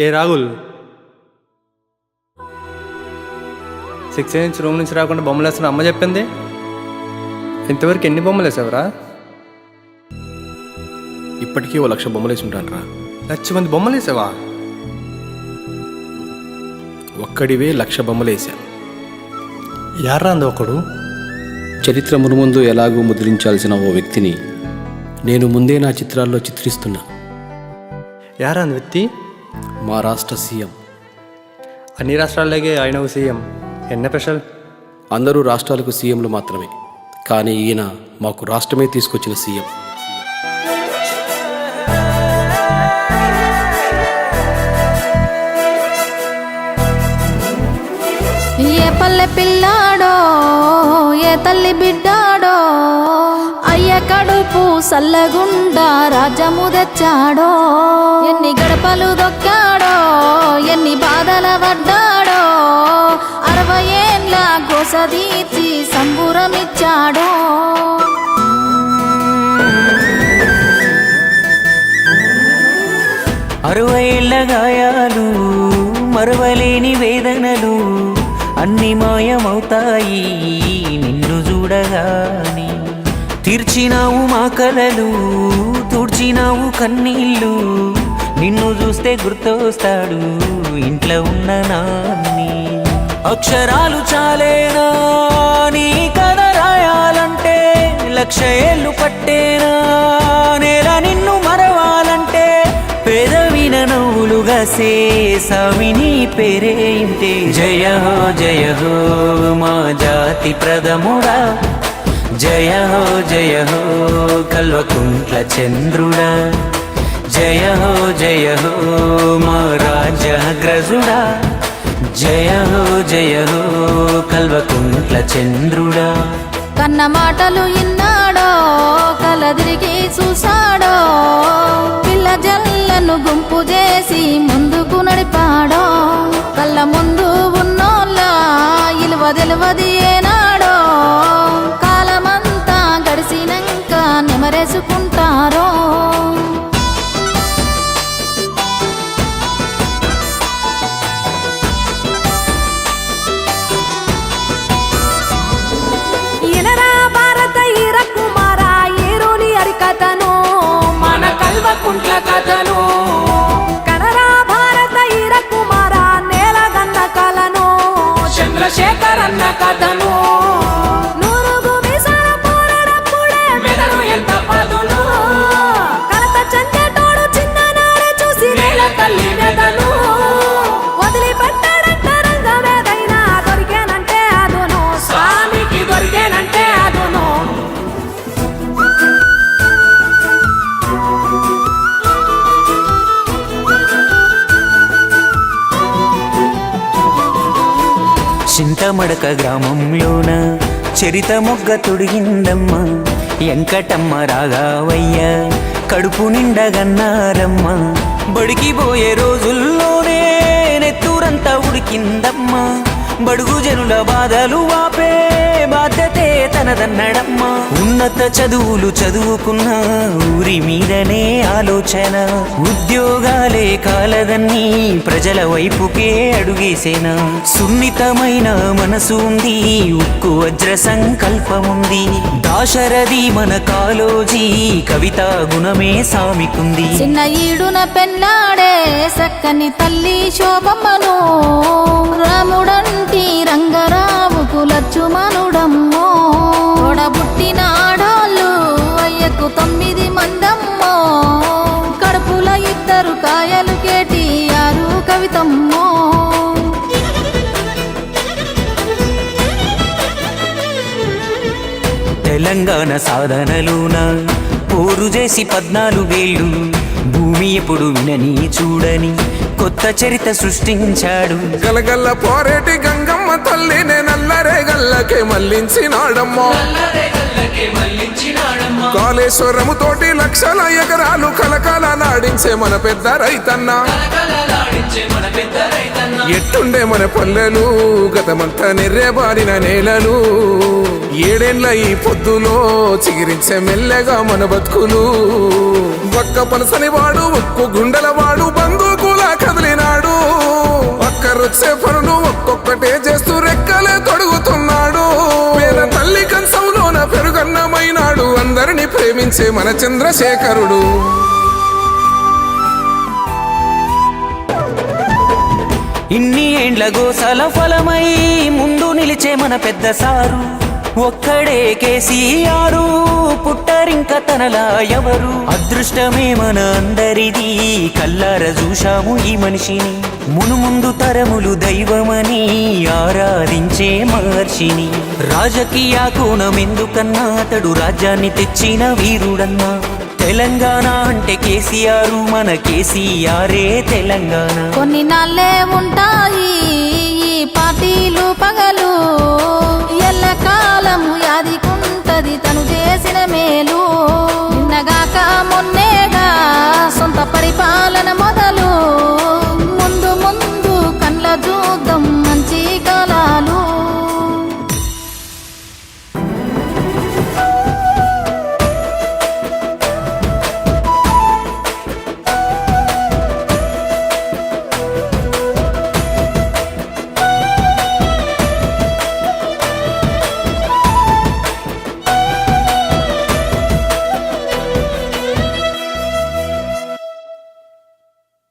ఏ Rahul? Six నుంచి room నుంచి రాకుండా బొమ్మలు వేస్తున్న అమ్మ చెప్పింది? ఇంతవరకు ఎన్ని బొమ్మలు వేసావురా? ఇప్పటికీ ఓ లక్ష బొమ్మలు వేసి ఉంటాను రా లక్ష మంది బొమ్మలు వేసావా? ఒక్కడివే లక్ష బొమ్మలు వేసా. యారా అంది ఒకడు? చరిత్ర మునుముందు ఎలాగూ ముద్రించాల్సిన ఓ వ్యక్తిని నేను ముందే నా చిత్రాల్లో చిత్రిస్తున్నా. యారా అంది వ్యక్తి? మా రాష్ట్ర సీఎం. అన్ని రాష్ట్రాల్లోకి ఆయన సీఎం. ఎన్న స్పెషల్? అందరూ రాష్ట్రాలకు సీఎంలు మాత్రమే. కానీ ఈయన మాకు రాష్ట్రమే తీసుకొచ్చిన సీఎం. ఏ పల్లె పిల్లాడో ఏ తల్లి బిడ్డాడో కడుపు సల్లగుండా రాజము తెచ్చాడో? ఎన్ని గడపలు దొక్కాడో? ఎన్ని బాధల పడ్డాడో? అరవై ఏండ్ల గోస సంబురమిచ్చాడో? అరవై ఏళ్ళ గాయాలు మరవలేని వేదనలు అన్ని మాయమవుతాయి నిన్ను చూడగా తీర్చినావు మా కలలు తుడిచినావు కన్నీళ్ళు. నిన్ను చూస్తే గుర్తొస్తాడు ఇంట్లో ఉన్న నాన్ని. అక్షరాలు చాలేనా? నీ కథ రాయాలంటే లక్ష ఏళ్ళు పట్టేనా? నేల నిన్ను మరవాలంటే పెదవిన నవ్వులుగా సేసవిని పేరే ఇంటే జయ హో జయ హో మా జాతి ప్రథముడా. జయ హో జయ హో కల్వకుంట్ల చంద్రుడా. జయ హో జయ హో మా రాజగ్రజుడా. జయ హో జయ హో కల్వకుంట్ల చంద్రుడా. కన్న మాటలు ఇన్నాడో కలదిరిగి చూసాడో పిల్ల జల్లను గుంపు చేసి ముందుకు నడిపాడో. మడక గ్రామంలోన చరిత మొగ్గ తొడిగిందమ్మ. ఎంకటమ్మ రాగావయ్య కడుపు నిండగన్నారమ్మ బడికి పోయే రోజుల్లోనే నెత్తూరంతా ఉడికిందమ్మ. బడుగు జనుల బాధలు వాపే బాధ్యతే తనదన్నడమ్మా. ఉన్నత చదువులు చదువుకున్న ఊరి మీదనే ఆలోచన. ఉద్యోగాలే కాలదన్నీ ప్రజల వైపుకే అడుగేసేనా. సున్నితమైన మనసు ఉంది ఉక్కు వజ్ర సంకల్పముంది. దాశరథి మన కాలోజీ కవితా గుణమే సామికుంది. చిన్న ఈడున పెన్నాడే సక్కని తల్లి శోభమ్మను. రాముడంటి రంగరావుకు మందమ్మో. తోడబుట్టిన అయ్యకు తొమ్మిది మందమ్మో. కడుపుల ఇద్దరు కాయలు కేటీయారు కవితమ్మో. తెలంగాణ సాధనలోన పోరు చేసి పద్నాలుగేళ్ళు భూమి ఎప్పుడు వినని చూడని కొత్త చరిత సృష్టించాడు. గలగల్ల పోరేటి గంగమ్మ తల్లినే నల్లరే గల్లకే మళ్ళించినాడమ్మో. కాళేశ్వరము తోటి లక్షల ఎకరాలు కలకాల నాడించే మన పెద్ద రైతన్న. ఎట్టుండే మన పల్లెలు గతమంతా నెర్రెబారిన నేలలు. ఏడేండ్ల ఈ పొద్దులో చిగిరించే మెల్లగా మన బతుకులు. బక్క పలసని వాడు ఉక్కు గుండెల వాడు బందూకులా కదిలిన నడిపించే మన చంద్రశేఖరుడు. ఇన్ని ఏండ్ల గోసల ఫలమై ముందు నిలిచే మన పెద్ద సారు. ఒక్కడే కేసీఆరు పుట్టరింక తనలా ఎవరు? అదృష్టమే మన అందరిది కల్లార చూశాము ఈ మనిషిని. మునుముందు తరములు దైవమని ఆరాధించే మహర్షిని. రాజకీయ కోణం ఎందుకన్నా అతడు రాజ్యాన్ని తెచ్చిన వీరుడన్నా. తెలంగాణ అంటే కేసీఆర్ మన కేసీఆరే తెలంగాణ. కొన్ని నాళ్ళే ఉంటాయి పార్టీలు పగలు. మేలు. నిన్నగాక మొన్నేగా సొంత పరిపాలన మొదలు. ముందు ముందు కండ్ల చూద్దాం